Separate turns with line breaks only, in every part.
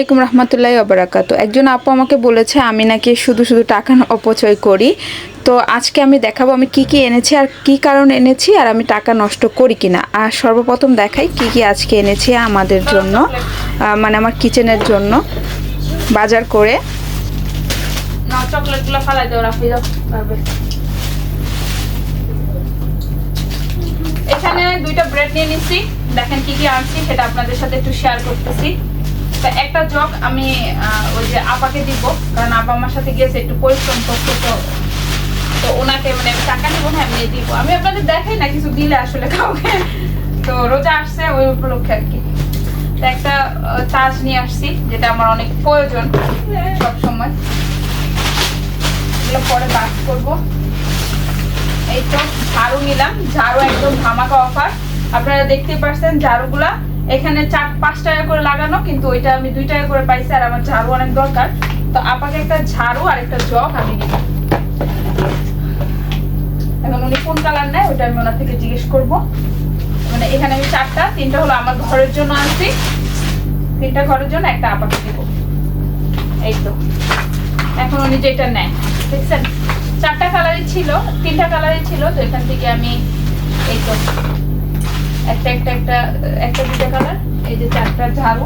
আলাইকুম রহমতুল্লাহ অবরাকাত একজন আপু আমাকে বলেছে, আমি নাকি শুধু শুধু টাকা অপচয় করি। তো আজকে আমি দেখাবো, আমি কি কি এনেছি আর কি কারণ এনেছি আর আমি টাকা নষ্ট করি কিনা। আর সর্বপ্রথম দেখাই কি কি আজকে এনেছি আমাদের জন্য মানে আমার কিচেনের জন্য। বাজার করে।
এখানে দুইটা ব্রেড নিয়ে নিচ্ছি দেখেন কি কি আনছি, সেটা আপনাদের সাথে একটু শেয়ার করতেছি। তা একটা জগ আমি ওই যে আপাকে দিব, কারণ আপা আমার সাথে গিয়েছে, একটু পরিশ্রম করতে তো তো ওনাকে মানে আমি টাকা নেব না, এমনি দিব। আমি আপনাদের দেখাই না, কিছু দিলে আসলে কাউকে। তো রোজা আসছে ওই উপলক্ষে আর কি। তো একটা তাজ নিয়ে আসছি, যেটা আমার অনেক প্রয়োজন সব সময়। এগুলো পরে বাস করব। এই তো, ঝাড়ু নিলাম। ঝাড়ু একদম ধামাকা অফার আপনারা দেখতে পাচ্ছেন ঝাড়ুগুলা। এখানে চার, পাঁচ টাকা করে লাগানো, কিন্তু ওইটা আমি দুই টাকা করে পাইছি আর আমার ঝাড়ু অনেক দরকার। তো আপাকে একটা ঝাড়ু আর একটা জগ আমি দিব এখন উনি কোন কালার নেয়, ওইটা আমি ওনার থেকে জিজ্ঞেস করব। মানে এখানে আমি চারটা, তিনটা হলো আমার ঘরের জন্য আনছি। তিনটা ঘরের জন্য, একটা আপাকে দিব। এই তো। এখন উনি যেটা নেয়, দেখছেন? চারটা কালারই ছিল, তিনটা কালারই ছিল, তো এখান থেকে আমি এই তো একটা একটা একটা একটা দুটা কালার এই যে চারটা ঝাড়ু।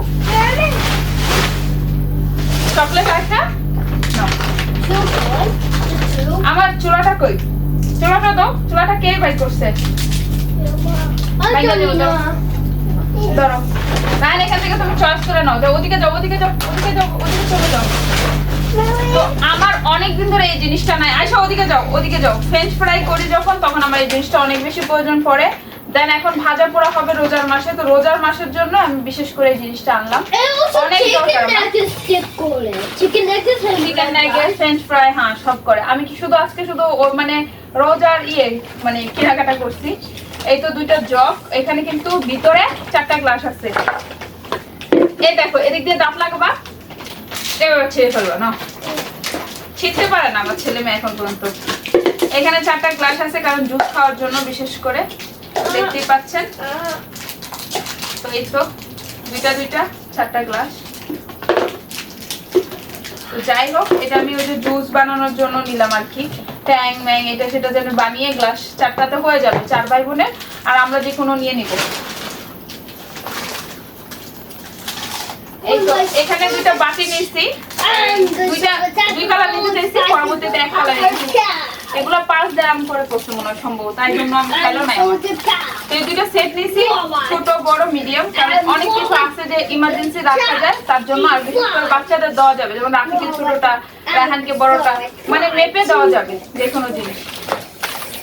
চকলেট একটা। আমার চুলাটা কই? চুলাটা দাও, চুলাটা কে বাই করছে? ধরো না চয়েস করে নাও। যাও, ওদিকে যাও ওদিকে যাও ওদিকে যাও, ওদিকে চলে যাও। তো আমার অনেক দিন ধরে এই জিনিসটা নাই। আইসা ওদিকে যাও ওদিকে যাও। ফ্রেঞ্চ ফ্রাই করি যখন, তখন আমার এই জিনিসটা অনেক বেশি প্রয়োজন পড়ে। দেন এখন ভাজা পোড়া হবে রোজার মাসে। তো রোজার মাসের জন্য আমি বিশেষ করে এই জিনিসটা আনলাম। অনেক দরকার
চিকেন
চিকেন ফ্রেঞ্চ ফ্রাই হ্যাঁ সব করে। আমি কি শুধু আজকে শুধু মানে রোজার ইয়ে মানে কেনাকাটা করছি। এই তো দুইটা জগ। এখানে কিন্তু ভিতরে চারটা গ্লাস আছে। এই দেখো এদিক দিয়ে দাঁত লাগাবা। এবার ছেড়ে ফেলবা না ছিটতে পারে না আমার ছেলে মেয়ে এখন পর্যন্ত। এখানে চারটা গ্লাস আছে কারণ জুস খাওয়ার জন্য বিশেষ করে। দেখতেই পাচ্ছেন? তো এই তো দুইটা দুইটা চারটা গ্লাস তো যাই হোক এটা আমি ওই যে জুস বানানোর জন্য নিলাম আর কি। ট্যাং ম্যাং এটা সেটা যেন বানিয়ে গ্লাস চারটাতে হয়ে যাবে চার ভাই বোনের আর আমরা যে কোনো নিয়ে নিব। এখানে দুইটা বাটি নিয়েছি। দুইটা দুই কালার চাইছি পরবর্তীতে এক কালার এগুলো পাঁচ দাম করে পড়ছে মনে হয় সম্ভব, তাই জন্য আমি খেলো নাই তো এই দুটো সেট ছোট, বড় মিডিয়াম কারণ অনেক কিছু আছে যে ইমার্জেন্সি রাখা যায় তার জন্য আর বিশেষ করে বাচ্চাদের দেওয়া যাবে, যেমন রাখিকে ছোটটা রাহানকে বড়টা মানে মেপে দেওয়া যাবে যে কোনো জিনিস।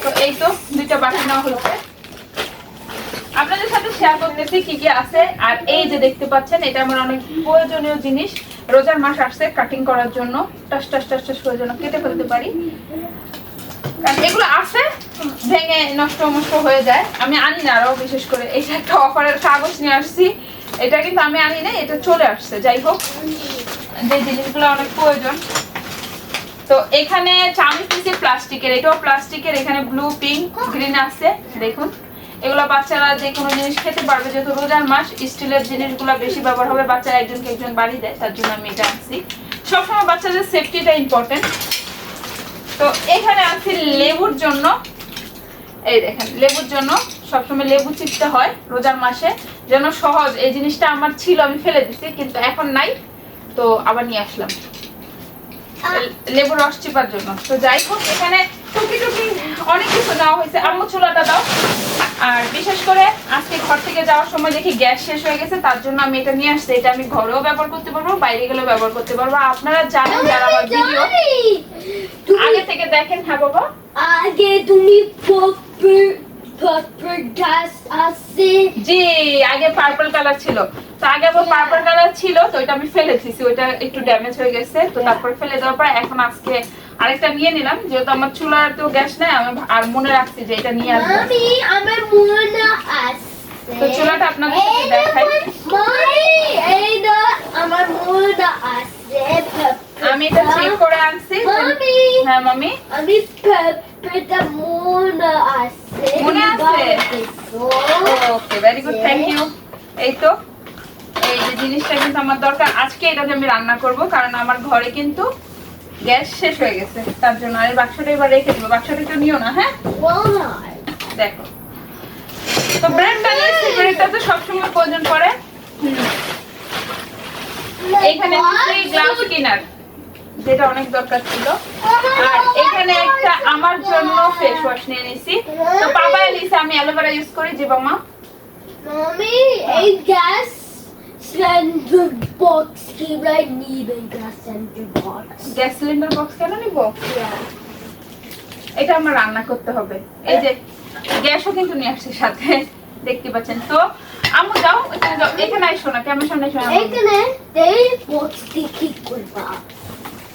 তো এই তো দুইটা বাটি নেওয়া হয়েছে আপনাদের সাথে শেয়ার করতেছি কি কি আছে, আর এই যে দেখতে পাচ্ছেন, এটা আমার অনেক প্রয়োজনীয় জিনিস। রোজার মাস আসছে কাটিং করার জন্য, টাস টাস টাস টাস করে কেটে ফেলতে পারি। কারণ এগুলো আছে ভেঙে নষ্ট মষ্ট হয়ে যায়। আমি আনি না আরও, বিশেষ করে যে একটা অফারের কাগজ নিয়ে আসছি। এটা কিন্তু আমি আনি না এটা চলে আসছে, যাই হোক। যে জিনিসগুলো অনেক প্রয়োজন। তো এখানে চামচ দিচ্ছে প্লাস্টিকের, এটাও প্লাস্টিকের, এখানে ব্লু পিঙ্ক গ্রিন আছে, দেখুন। এগুলো বাচ্চারা যে কোনো জিনিস খেতে পারবে, যেহেতু রোজার মাস, স্টিলের জিনিসগুলো বেশি ব্যবহার হবে, বাচ্চারা একজনকে একজন বাড়ি দেয়, তার জন্য আমি এটা আনছি। সবসময় বাচ্চাদের সেফটিটা ইম্পর্টেন্ট তো এখানে আনছি লেবুর জন্য এই দেখেন লেবুর জন্য সবসময় লেবু চিপতে হয় রোজার মাসে। যেন সহজ এই জিনিসটা আমার ছিল আমি ফেলে দিছি কিন্তু এখন নাই তো আবার নিয়ে আসলাম। লেবুর রস চিপার জন্য। তো যাই হোক এখানে টুকি টুকি অনেক কিছু নেওয়া হয়েছে। আম্মু ছোলাটা দাও। আর বিশেষ করে আজকে ঘর থেকে যাওয়ার সময় দেখি গ্যাস শেষ হয়ে গেছে তার জন্য আমি এটা নিয়ে আসছি। এটা আমি ঘরেও ব্যবহার করতে পারব বাইরে গেলেও ব্যবহার করতে পারব। আপনারা জানেন যারা আমার ভিডিও দেখেন হ্যাঁ বাবা
আগে তুমি পপর পপর গাছ আছে।
জি আগে পার্পল কালার ছিল। তো আগে পার্পল কালার ছিল তো আমি ফেলে দিয়েছি ওইটা একটু ড্যামেজ হয়ে গেছে। তো তারপর ফেলে দেওয়ার পর এখন আজকে আরেকটা নিয়ে নিলাম। যেহেতু আমার চুলার তো গ্যাস নাই আমি আর মনে রাখছি যে এটা নিয়ে আসব।
আমি আমার মনে আছে।
তো চুলাটা আপনাদের সাথে দেখাই।
এই আমার মনে আছে।
আমি এটা চেক করে আনছি।
মামি।
হ্যাঁ মামি।
আমি পেপারটা মনে আছে
মনে আছে? Okay very good thank you এই তো এই যে জিনিসটা কিন্তু আমার দরকার। আজকে এটাতে আমি রান্না করব কারণ আমার ঘরে কিন্তু গ্যাস শেষ হয়ে গেছে। তার জন্য আর বাক্সটা এবার রেখে দিব। বাক্সটা একটু নিও না হ্যাঁ? দেখো। তো ব্র্যান্ড নিয়েছি ব্রেডটা তো সবসময় প্রয়োজন পড়ে। এখানে গ্লাস কিনার যেটা অনেক দরকার ছিল। আর এখানে একটা আমার জন্য ফেস ওয়াশ নিয়ে নিছি। তো বাবা নিছে আমি অ্যালোভেরা ইউজ করি যে বাবা
box. Keep I need a gas cylinder box.
Gas cylinder box কেন নিব? এটা আমার রান্না করতে হবে। এই যে গ্যাসও কিন্তু নিয়ে আসছে সাথে দেখতে পাচ্ছেন। তো আমু যাও এখানে যাও। এখানে আইসো না কেমন সামনে।
এখানে এই বক্সটি কি করবা।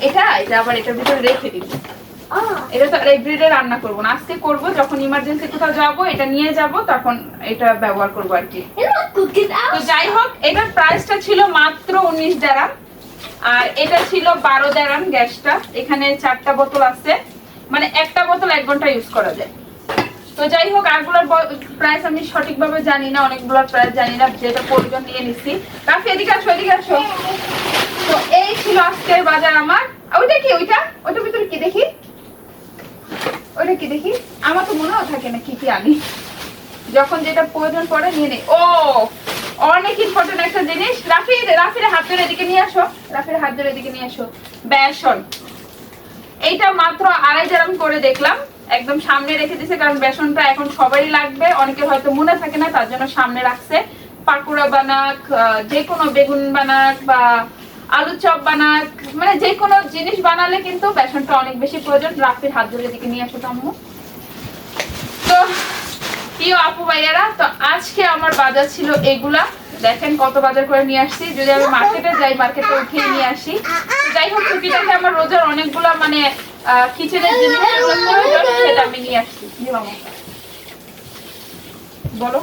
এটা এটা আবার এটার ভিতরে রেখে দিবি। এটা তো এই রান্না করব না। আজকে করব যখন ইমার্জেন্সি কোথাও যাব এটা নিয়ে যাব তখন এটা ব্যবহার করব আর কি। তো যাই হোক এটার প্রাইসটা ছিল মাত্র উনিশ দ্যারাম আর এটা ছিল বারো দ্যারাম গ্যাসটা। এখানে চারটা বোতল আছে। মানে একটা বোতল এক ঘণ্টা ইউজ করা যায়। তো যাই হোক আরগুলোর প্রাইস আমি সঠিকভাবে জানি না অনেকগুলোর প্রাইস জানি না যেটা প্রয়োজন নিয়ে নিছি। রাফি এদিকে আসো এদিকে আসো। এই ছিল আজকের বাজার আমার। ওইটা কি, ওইটা? ওইটার ভিতরে কি দেখি? ওইটা কি দেখি? আমার তো মনেও থাকে না কি কি আনি। যখন যেটা প্রয়োজন পড়ে নিয়ে নেই। ও, অনেক ইম্পর্টেন্ট একটা জিনিস। রাফি রাফির হাত ধরে এদিকে নিয়ে আসো। রাফির হাত ধরে এদিকে নিয়ে আসো। বেসন এইটা মাত্র আড়াই গ্রাম করে দেখলাম। একদম সামনে রেখে দিছে, কারণ বেসনটা এখন সবারই লাগবে। অনেকের হয়তো মনে থাকে না, তার জন্য সামনে রাখছে। পাকুড়া বানাক যে কোনো বেগুন বানাক বা আলু চপ বানাক মানে যে কোনো জিনিস বানালে কিন্তু বেসনটা অনেক বেশি প্রয়োজন। রাফির হাত ধরে দিকে নিয়ে আসো তো তো, প্রিয় আপু ভাইয়ারা, তো আজকে আমার বাজার ছিল এগুলা। দেখেন কত বাজার করে নিয়ে আসছি। যদি আমি মার্কেটে যাই, মার্কেটে উঠিয়ে নিয়ে আসি। যাই হোক, টুকিটাকে আমার রোজার অনেকগুলা মানে কিচেনের জিনিস সেটা আমি নিয়ে আসছি। বলো।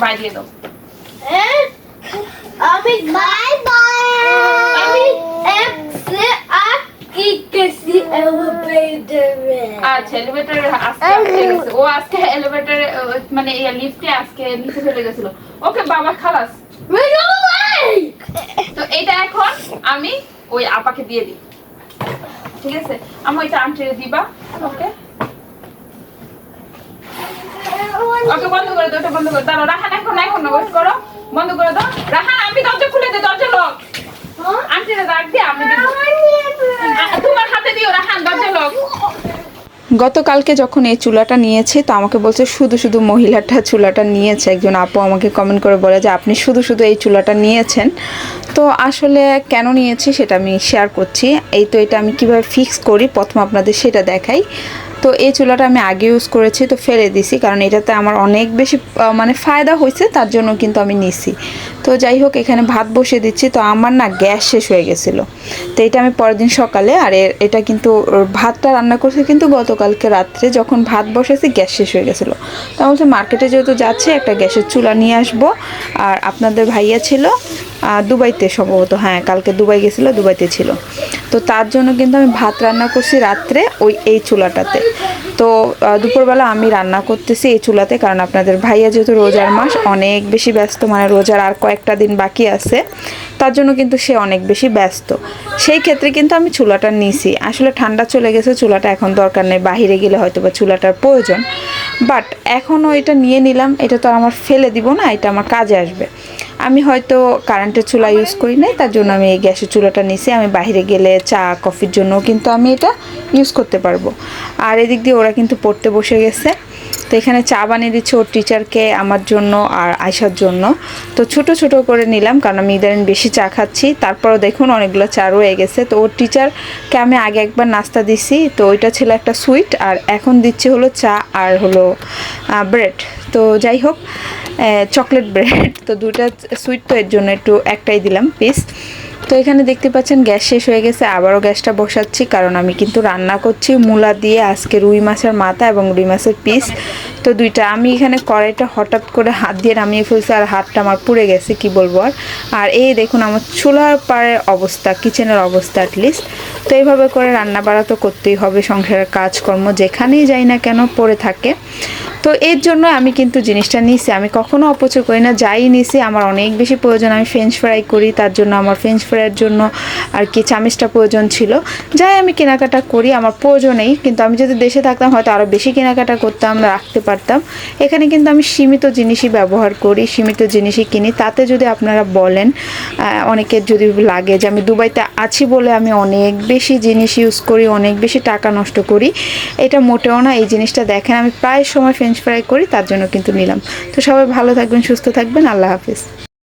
বাই দিয়ে দাও।
আমি বাই বাই আমি এক্সে আর কি কেসি এলিভেটরে
আচ্ছা এলিভেটরে আজকে আসতে গেছে ও আজকে এলিভেটরে মানে এই লিফটে আজকে নিচে চলে গেছিল। ওকে বাবা খালাস।
Run away!
তো এইটা এখন আমি ওই আপাকে দিয়ে দিই। ঠিক আছে? আমি ওইটা আন্টিরে দিবা। ওকে ওকে বন্ধ করে দাও ওটা বন্ধ করে দাও। রাহান এখন এখন ওয়েট করো। বন্ধ করে দাও। রাহান আমি দরজা খুলে দে দরজা লক
Huh?
রাখ দিয়ে আমি তোমার হাতে দিও রাহান দরজা লক
গতকালকে যখন এই চুলাটা নিয়েছি তো আমাকে বলছে শুধু শুধু মহিলাটা চুলাটা নিয়েছে। একজন আপু আমাকে কমেন্ট করে বলে যে আপনি শুধু শুধু এই চুলাটা নিয়েছেন। তো আসলে কেন নিয়েছি সেটা আমি শেয়ার করছি। এই তো এটা আমি কীভাবে ফিক্স করি প্রথম আপনাদের সেটা দেখাই। তো এই চুলাটা আমি আগে ইউজ করেছি তো ফেলে দিছি কারণ এটাতে আমার অনেক বেশি মানে ফায়দা হয়েছে তার জন্য কিন্তু আমি নিছি। তো যাই হোক, এখানে ভাত বসে দিচ্ছি। তো আমার না গ্যাস শেষ হয়ে গেছিল। তো এটা আমি পরের দিন সকালে, আর এটা কিন্তু ভাতটা রান্না করছি কিন্তু গতকালকে রাত্রে। যখন ভাত বসেছি, গ্যাস শেষ হয়ে গেছিল। তো আমি বলছি, মার্কেটে যেহেতু যাচ্ছে, একটা গ্যাসের চুলা নিয়ে আসব। আর আপনাদের ভাইয়া ছিল দুবাইতে সম্ভবত। হ্যাঁ কালকে দুবাই গেছিল, দুবাইতে ছিল। তো তার জন্য কিন্তু আমি ভাত রান্না করছি রাত্রে ওই এই চুলাটাতে। তো দুপুরবেলা আমি রান্না করতেছি এই চুলাতে কারণ আপনাদের ভাইয়া যেহেতু রোজার মাস, অনেক বেশি ব্যস্ত মানে রোজার আর কয়েকটা দিন বাকি আছে, তার জন্য কিন্তু সে অনেক বেশি ব্যস্ত। সেই ক্ষেত্রে কিন্তু আমি চুলাটা নিছি। আসলে ঠান্ডা চলে গেছে, চুলাটা এখন দরকার নেই, বাহিরে গেলে হয়তো বা চুলাটার প্রয়োজন। বাট এখনও এটা নিয়ে নিলাম, এটা তো আমার ফেলে দিব না, এটা আমার কাজে আসবে। আমি হয়তো কারেন্টের চুলা ইউজ করি নাই, তার জন্য আমি এই গ্যাসের চুলাটা নিছি। আমি বাইরে গেলে চা, কফির জন্য কিন্তু আমি এটা ইউজ করতে পারব। আর এদিক দিয়ে ওরা কিন্তু পড়তে বসে গেছে। তো এখানে চা বানিয়ে দিচ্ছে ওর টিচারকে আমার জন্য আর আয়সার জন্য। তো ছোট ছোট করে নিলাম, কারণ আমি ইদানিং বেশি চা খাচ্ছি। তারপরও দেখুন অনেকগুলো চা রয়ে গেছে। তো ওর টিচারকে আমি আগে একবার নাস্তা দিছি। তো ওইটা ছিল একটা সুইট আর এখন দিচ্ছে হলো চা আর হলো ব্রেড তো যাই হোক চকলেট ব্রেড তো দুটা সুইট তো এর জন্য একটু একটাই দিলাম পিস তো এখানে দেখতে পাচ্ছেন গ্যাস শেষ হয়ে গেছে, আবারও গ্যাসটা বসাচ্ছি, কারণ আমি কিন্তু রান্না করছি মূলা দিয়ে আজকে রুই মাছের মাথা এবং রুই মাছের পিস তো দুইটা, আমি এখানে কড়াইটা হঠাৎ করে হাত দিয়ে নামিয়ে ফেলছি আর হাতটা আমার পুড়ে গেছে, কি বলব আর। আর এই দেখুন আমার চুলার পাড়ের অবস্থা কিচেনের অবস্থা অ্যাটলিস্ট তো এইভাবে করে রান্না বাড়া তো করতেই হবে, সংসারের কাজকর্ম যেখানেই যাই না কেন পড়ে থাকে। তো এর জন্য আমি কিন্তু জিনিসটা নিছি। আমি কখনো অপচয় করি না, যাই নিছি, আমার অনেক বেশি প্রয়োজন। আমি ফ্রেঞ্চ ফ্রাই করি, তার জন্য আমার ফ্রেঞ্চ ফ্রাইয়ের জন্য আর কি চামিচটা প্রয়োজন ছিল। যাই আমি কেনাকাটা করি, আমার প্রয়োজনেই কিন্তু আমি যদি দেশে থাকতাম, হয়তো আরও বেশি কেনাকাটা করতাম, রাখতে পারতাম। এখানে কিন্তু আমি সীমিত জিনিসই ব্যবহার করি, সীমিত জিনিসই কিনি। তাতে যদি আপনারা বলেন অনেকের যদি লাগে যে আমি দুবাইতে আছি বলে আমি অনেক বেশি জিনিস ইউজ করি, অনেক বেশি টাকা নষ্ট করি, এটা মোটেও না। এই জিনিসটা দেখেন, আমি প্রায় সময় ফ্রেঞ্চ ফ্রাই করি, তার জন্য কিন্তু নিলাম। তো সবাই ভালো থাকবেন, সুস্থ থাকবেন, আল্লাহ হাফিজ।